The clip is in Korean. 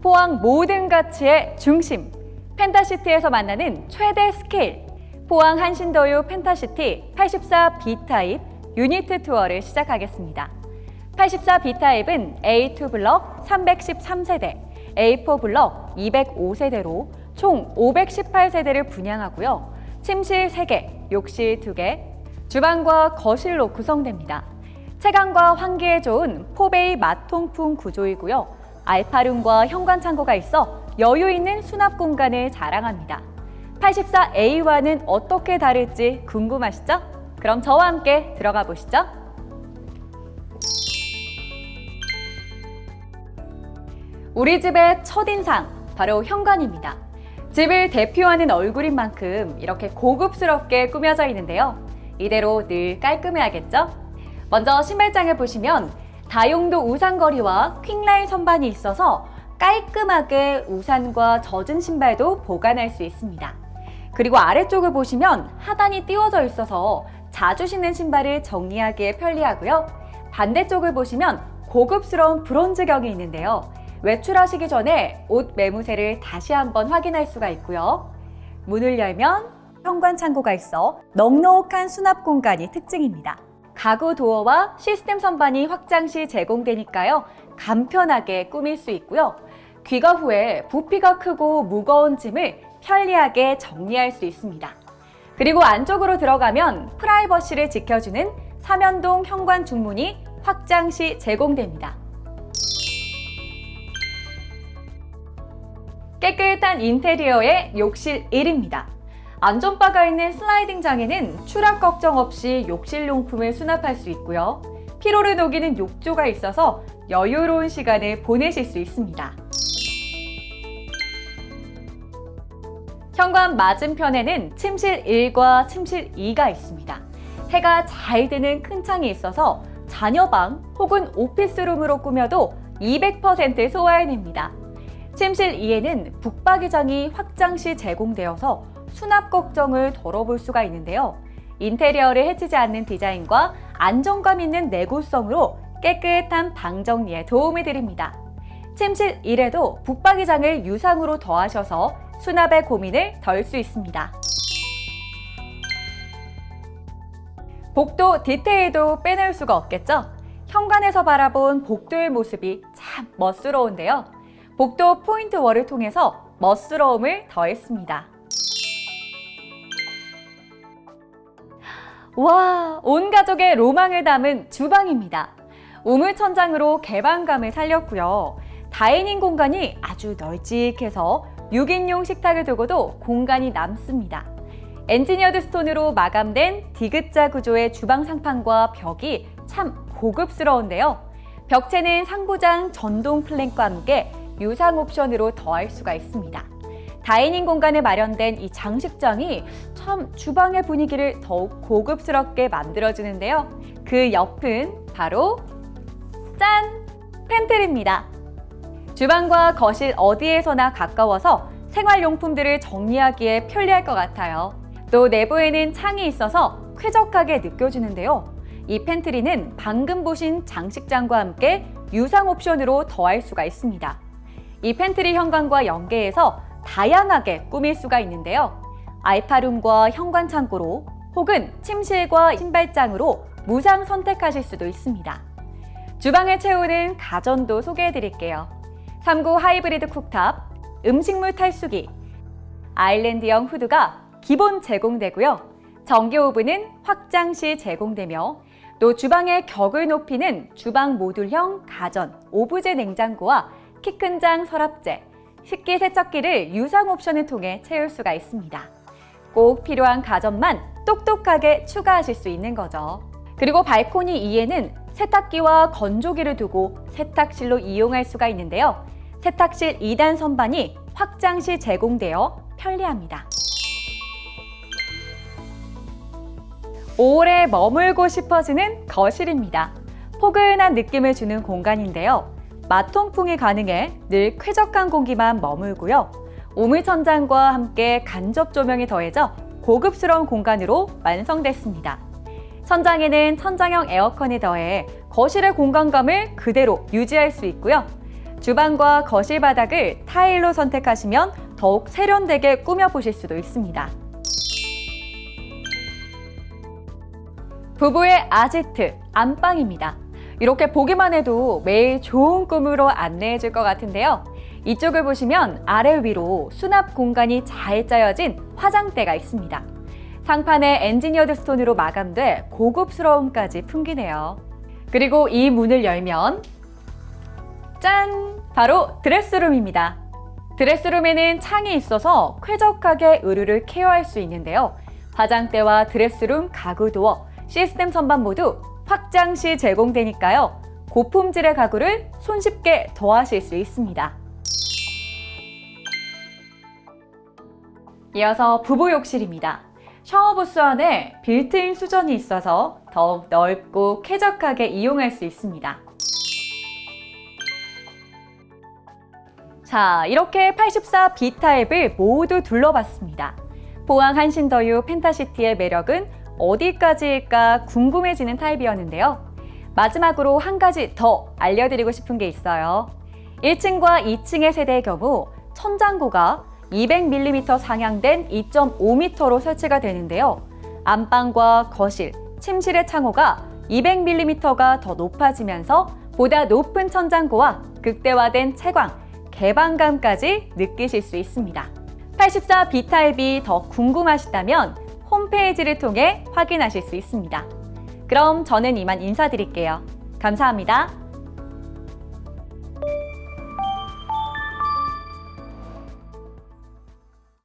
포항 모든 가치의 중심. 펜타시티에서 만나는 최대 스케일. 포항 한신더유 펜타시티 84 B타입 유니트 투어를 시작하겠습니다. 84 B타입은 A2 블럭 313세대, A4 블럭 205세대로 총 518세대를 분양하고요. 침실 3개, 욕실 2개, 주방과 거실로 구성됩니다. 채광과 환기에 좋은 포베이 마통풍 구조이고요. 알파룸과 현관 창고가 있어 여유 있는 수납 공간을 자랑합니다. 84A와는 어떻게 다를지 궁금하시죠? 그럼 저와 함께 들어가 보시죠. 우리 집의 첫인상, 바로 현관입니다. 집을 대표하는 얼굴인 만큼 이렇게 고급스럽게 꾸며져 있는데요. 이대로 늘 깔끔해야겠죠? 먼저 신발장을 보시면 다용도 우산거리와 퀵라인 선반이 있어서 깔끔하게 우산과 젖은 신발도 보관할 수 있습니다. 그리고 아래쪽을 보시면 하단이 띄워져 있어서 자주 신는 신발을 정리하기에 편리하고요. 반대쪽을 보시면 고급스러운 브론즈경이 있는데요. 외출하시기 전에 옷 매무새를 다시 한번 확인할 수가 있고요. 문을 열면 현관 창고가 있어 넉넉한 수납 공간이 특징입니다. 가구 도어와 시스템 선반이 확장 시 제공되니까요. 간편하게 꾸밀 수 있고요. 귀가 후에 부피가 크고 무거운 짐을 편리하게 정리할 수 있습니다. 그리고 안쪽으로 들어가면 프라이버시를 지켜주는 삼연동 현관 중문이 확장 시 제공됩니다. 깨끗한 인테리어의 욕실 1입니다. 안전바가 있는 슬라이딩 장에는 추락 걱정 없이 욕실용품을 수납할 수 있고요. 피로를 녹이는 욕조가 있어서 여유로운 시간을 보내실 수 있습니다. 현관 맞은편에는 침실 1과 침실 2가 있습니다. 해가 잘 드는 큰 창이 있어서 자녀방 혹은 오피스룸으로 꾸며도 200% 소화해냅니다. 침실 2에는 북박이장이 확장 시 제공되어서 수납 걱정을 덜어볼 수가 있는데요. 인테리어를 해치지 않는 디자인과 안정감 있는 내구성으로 깨끗한 방 정리에 도움이 드립니다. 침실 1에도 북박이장을 유상으로 더하셔서 수납의 고민을 덜 수 있습니다. 복도 디테일도 빼놓을 수가 없겠죠? 현관에서 바라본 복도의 모습이 참 멋스러운데요. 복도 포인트 월을 통해서 멋스러움을 더했습니다. 와, 온 가족의 로망을 담은 주방입니다. 우물천장으로 개방감을 살렸고요. 다이닝 공간이 아주 널찍해서 6인용 식탁을 두고도 공간이 남습니다. 엔지니어드 스톤으로 마감된 디귿자 구조의 주방 상판과 벽이 참 고급스러운데요. 벽체는 상부장 전동 플랭과 함께 유상 옵션으로 더할 수가 있습니다. 다이닝 공간에 마련된 이 장식장이 참 주방의 분위기를 더욱 고급스럽게 만들어주는데요. 그 옆은 바로 짠! 팬트리입니다. 주방과 거실 어디에서나 가까워서 생활용품들을 정리하기에 편리할 것 같아요. 또 내부에는 창이 있어서 쾌적하게 느껴지는데요. 이 팬트리는 방금 보신 장식장과 함께 유상 옵션으로 더할 수가 있습니다. 이 팬트리 현관과 연계해서 다양하게 꾸밀 수가 있는데요. 알파룸과 현관 창고로 혹은 침실과 신발장으로 무상 선택하실 수도 있습니다. 주방을 채우는 가전도 소개해 드릴게요. 3구 하이브리드 쿡탑, 음식물 탈수기, 아일랜드형 후드가 기본 제공되고요. 전기 오븐은 확장 시 제공되며 또 주방의 격을 높이는 주방 모듈형 가전 오브제 냉장고와 키 큰 장 서랍재, 식기 세척기를 유상 옵션을 통해 채울 수가 있습니다. 꼭 필요한 가전만 똑똑하게 추가하실 수 있는 거죠. 그리고 발코니 2에는 세탁기와 건조기를 두고 세탁실로 이용할 수가 있는데요. 세탁실 2단 선반이 확장 시 제공되어 편리합니다. 오래 머물고 싶어지는 거실입니다. 포근한 느낌을 주는 공간인데요. 마통풍이 가능해 늘 쾌적한 공기만 머물고요. 우물천장과 함께 간접 조명이 더해져 고급스러운 공간으로 완성됐습니다. 천장에는 천장형 에어컨이 더해 거실의 공간감을 그대로 유지할 수 있고요. 주방과 거실 바닥을 타일로 선택하시면 더욱 세련되게 꾸며보실 수도 있습니다. 부부의 아지트, 안방입니다. 이렇게 보기만 해도 매일 좋은 꿈으로 안내해 줄 것 같은데요. 이쪽을 보시면 아래 위로 수납 공간이 잘 짜여진 화장대가 있습니다. 상판에 엔지니어드 스톤으로 마감돼 고급스러움까지 풍기네요. 그리고 이 문을 열면 짠! 바로 드레스룸입니다. 드레스룸에는 창이 있어서 쾌적하게 의류를 케어할 수 있는데요. 화장대와 드레스룸 가구 도어, 시스템 선반 모두 확장 시 제공되니까요. 고품질의 가구를 손쉽게 더하실 수 있습니다. 이어서 부부 욕실입니다. 샤워부스 안에 빌트인 수전이 있어서 더욱 넓고 쾌적하게 이용할 수 있습니다. 자, 이렇게 84 B타입을 모두 둘러봤습니다. 포항 한신더유 펜타시티의 매력은 어디까지일까 궁금해지는 타입이었는데요. 마지막으로 한 가지 더 알려드리고 싶은 게 있어요. 1층과 2층의 세대의 경우 천장고가 200mm 상향된 2.5m로 설치가 되는데요. 안방과 거실, 침실의 창호가 200mm가 더 높아지면서 보다 높은 천장고와 극대화된 채광, 개방감까지 느끼실 수 있습니다. 84 B타입이 더 궁금하시다면 홈페이지를 통해 확인하실 수 있습니다. 그럼 저는 이만 인사드릴게요. 감사합니다.